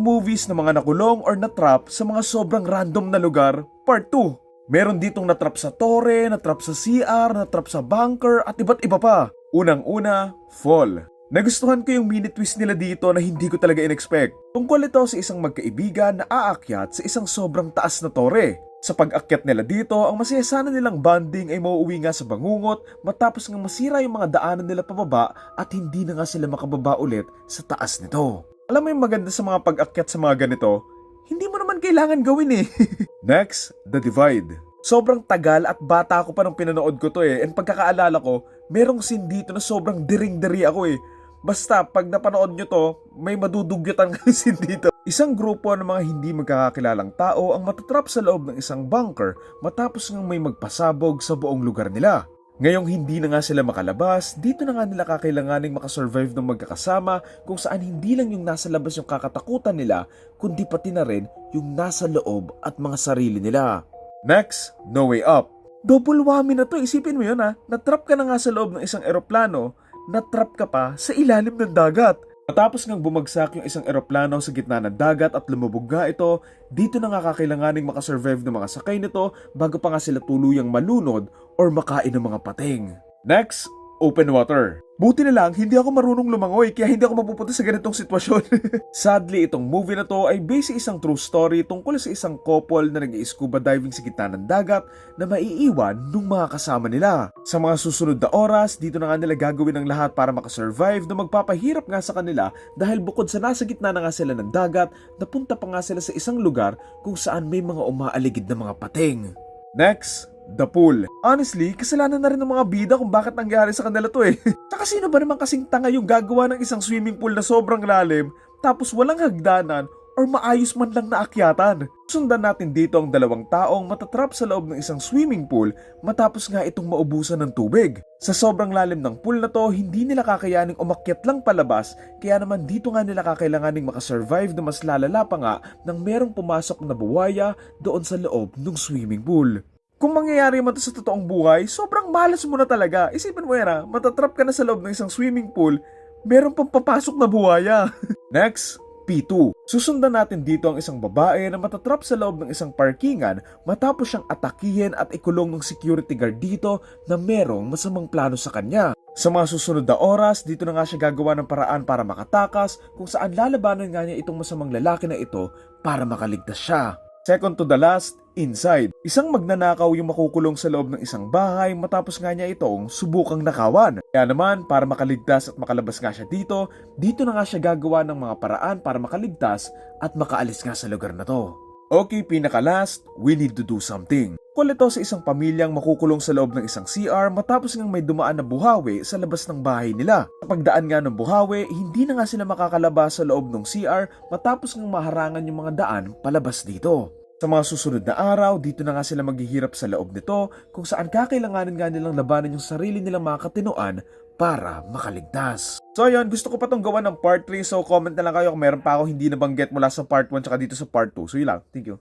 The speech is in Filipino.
movies na mga nakulong or natrap sa mga sobrang random na lugar, part 2. Meron ditong natrap sa tore, natrap sa CR, natrap sa bunker at iba't iba pa. Unang-una, fall. Nagustuhan ko yung mini twist nila dito na hindi ko talaga in-expect. Tungkol ito sa isang magkaibigan na aakyat sa isang sobrang taas na tore. Sa pag-akyat nila dito, ang masaya sana nilang bonding ay mauuwi nga sa bangungot matapos nga masira yung mga daanan nila pababa at hindi na nga sila makababa ulit sa taas nito. Alam mo yung maganda sa mga pag-akyat sa mga ganito, hindi mo naman kailangan gawin eh. Next, The Divide. Sobrang tagal at bata ako pa nung pinanood ko to eh. And pagkakaalala ko, merong scene dito na sobrang diring-diri ako eh. Basta, pag napanood nyo to, may madudugyatan kayo scene dito. Isang grupo ng mga hindi magkakakilalang tao ang matatrap sa loob ng isang bunker matapos ngang may magpasabog sa buong lugar nila. Ngayong hindi na nga sila makalabas, dito na nga nila kakailanganing makasurvive ng magkakasama kung saan hindi lang yung nasa labas yung kakatakutan nila, kundi pati na rin yung nasa loob at mga sarili nila. Next, No Way Up. Double whammy na to, isipin mo yun ha. Natrap ka na nga sa loob ng isang eroplano, natrap ka pa sa ilalim ng dagat. Matapos ngang bumagsak yung isang eroplano sa gitna ng dagat at lumubog nga ito, dito na nga kakailanganing makasurvive ng mga sakay nito bago pa nga sila tuluyang malunod or makain ng mga pating. Next, open water. Buti na lang, hindi ako marunong lumangoy kaya hindi ako mapupunta sa ganitong sitwasyon. Sadly, itong movie na to ay based sa isang true story tungkol sa isang couple na nag-scuba diving sa gitna ng dagat na maiiwan nung mga kasama nila. Sa mga susunod na oras, dito na nga nila gagawin ang lahat para makasurvive na magpapahirap nga sa kanila dahil bukod sa nasa gitna na nga sila ng dagat, napunta pa nga sila sa isang lugar kung saan may mga umaaligid na mga pating. Next, The Pool. Honestly, kasalanan na rin ng mga bida kung bakit nangyari sa kanila to eh. Tsaka sino ba naman kasing tanga yung gagawa ng isang swimming pool na sobrang lalim tapos walang hagdanan or maayos man lang na akyatan. Sundan natin dito ang dalawang taong matatrap sa loob ng isang swimming pool matapos nga itong maubusan ng tubig. Sa sobrang lalim ng pool na to, hindi nila kakayaning umakyat lang palabas kaya naman dito nga nila kakailanganing makasurvive na mas lalala pa nga nang merong pumasok na buwaya doon sa loob ng swimming pool. Kung mangyayari man to sa totoong buhay, sobrang malas mo na talaga. Isipin mo yan ha, matatrap ka na sa loob ng isang swimming pool, meron pang papasok na buhaya. Next, P2. Susundan natin dito ang isang babae na matatrap sa loob ng isang parkingan matapos siyang atakihin at ikulong ng security guard dito na merong masamang plano sa kanya. Sa mga susunod na oras, dito na nga siya gagawa ng paraan para makatakas kung saan lalabanan nga niya itong masamang lalaki na ito para makaligtas siya. Second to the last, inside. Isang magnanakaw yung makukulong sa loob ng isang bahay matapos nga niya itong subukang nakawan. Kaya naman, para makaligtas at makalabas nga siya dito, dito na nga siya gagawa ng mga paraan para makaligtas at makaalis nga sa lugar na to. Okay, pinaka-last, we need to do something. Kung ito sa isang pamilyang makukulong sa loob ng isang CR matapos ngang may dumaan na buhawi sa labas ng bahay nila. Sa pagdaan nga ng buhawi, hindi na nga sila makakalabas sa loob ng CR matapos ngang maharangan yung mga daan palabas dito. Sa mga susunod na araw, dito na nga sila maghihirap sa loob nito kung saan kakailanganin nga nilang labanan yung sarili nilang mga katinoan para makaligtas. So ayun, gusto ko pa tong gawa ng part 3 so comment na lang kayo kung meron pa ako hindi nabanggit mula sa part 1 tsaka dito sa part 2. So yun lang, thank you.